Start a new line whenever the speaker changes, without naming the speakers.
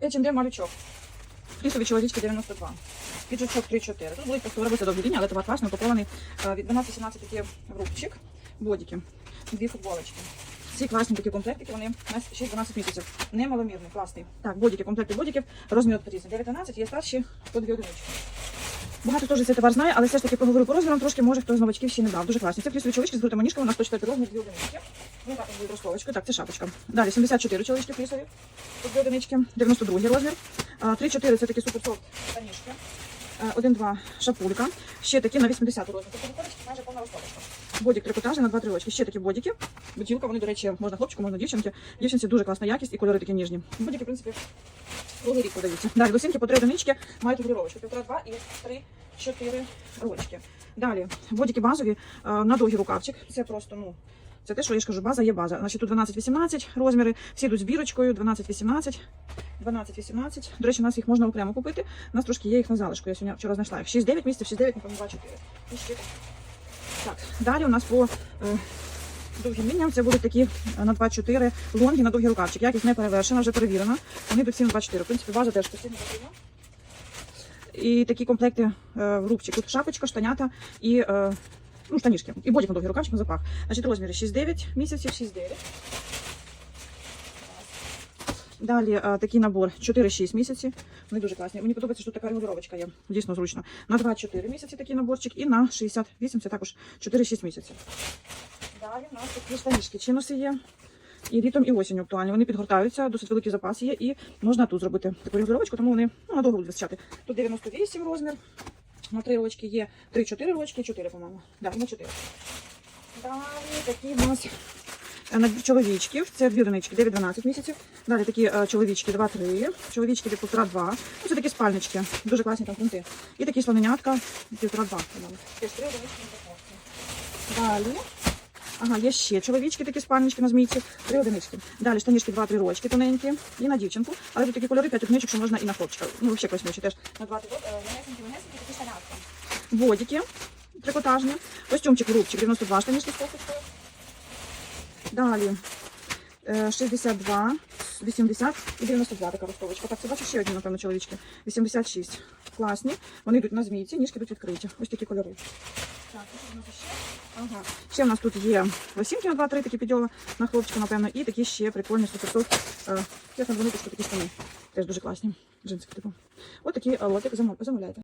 Так, H&M малючок. Флісові чоловічки 92. Піджачок 3-4. Тут будуть просто робити довгі лінії, але товар класний, упакований е, від 12-17 такий рубчик, бодіки, дві футболочки. Ці класні такі комплектики, вони на 6-12 місяців. Немаломірний, класний. Так, бодіки, комплекти бодіків, розмір різний. 9-12, є старші по дві одинички. Багато теж цей товар знає, але все ж таки поговорю по розмірам, трошки може хто з новачків ще не брав. Дуже класні. Це флісові чоловічки з крутими ніжками, на 104 розмір, дві одинички. Ну так. Так, це шапочка. Далі 74 чоловічки флісові, по дві одинички, 92 розмір. А, 3-4 це такі суперсофт штанішки. 1-2 шапулька. Ще такі на 80 розмір. Тобто майже повна розковочка. Бодік трикотажний на 2-3 очки. Ще такі бодіки. Бутілка, вони, до речі, можна хлопчику, можна дівчинки. Дівчинці дуже класна якість і кольори такі ніжні. Бодіки, в принципі, круглий рік подаються. Далі лосинки по 3 одинички мають регулювачку. Півтора-два і 3-4 рочки. Далі бодіки базові е, на довгий рукавчик. Це просто, ну, це те, що я ж кажу, база є база. Значить, тут 12-18 розміри, всі йдуть з бірочкою, 12-18, 12-18. До речі, у нас їх можна окремо купити. У нас трошки є їх на залишку. Я сьогодні вчора знайшла їх. 6-9 місяців, 6-9, напевно, 2-4. Так, далі у нас по довгим лініям це будуть такі е, на 2-4 лонги на довгий рукавчик. Якість не перевершена, вже перевірена. Вони йдуть всі на 2-4. В принципі, база теж постійно потрібна. І такі комплекти е, в рубчик. Тут шапочка, штанята і е, ну, штанішки. І бодік на довгий рукавчик на запах. Значить, розміри 6-9 місяців, 6-9. Далі а, такий набор 4-6 місяців. Вони дуже класні. Мені подобається, що тут така регулювачка є. Дійсно зручно. На 2-4 місяці такий наборчик і на 68 це також 4-6 місяців. Далі у нас такі штанішки. Чинуси є. І літом, і осінню актуальні. Вони підгортаються, досить великий запас є, і можна тут зробити таку регулювачку, тому вони ну, надовго будуть вистачати. Тут 98 розмір. На 3 рочки є 3-4 рочки, 4, по-моєму. Да, на 4. Далі такі у нас е, на чоловічків. Це дві одинички, 9-12 місяців. Далі такі е, чоловічки 2-3, чоловічки 1,5-2. Ну, це такі спальнички, дуже класні там пункти. І такі слоненятка 1,5-2, по-моєму. Теж три запасі. Далі. Ага, є ще чоловічки такі спальнички на змійці, три одинички. Далі штанішки 2-3 рочки тоненькі і на дівчинку. Але тут такі кольори, 5 одиничок, що можна і на хлопчика. Ну, взагалі класнючі теж. На 2-3 рочки, манесенькі, манесенькі, такі штанятки. Водики трикотажні. Костюмчик рубчик 92 штанішки з кофточкою. Далі е, 62, 80 і 92 така ростовочка. Так, це бачу ще одні, напевно, чоловічки. 86. Класні. Вони йдуть на змійці, ніжки йдуть відкриті. Ось такі кольори. Так, що в нас ще? Ага. Ще в нас тут є лосінки на 2-3, такі підйоли на хлопчика, напевно, і такі ще прикольні суперсофт. Е, як на двониточку такі штани. Теж дуже класні. Джинсики типу. Ось такі е, лотик замовляйте.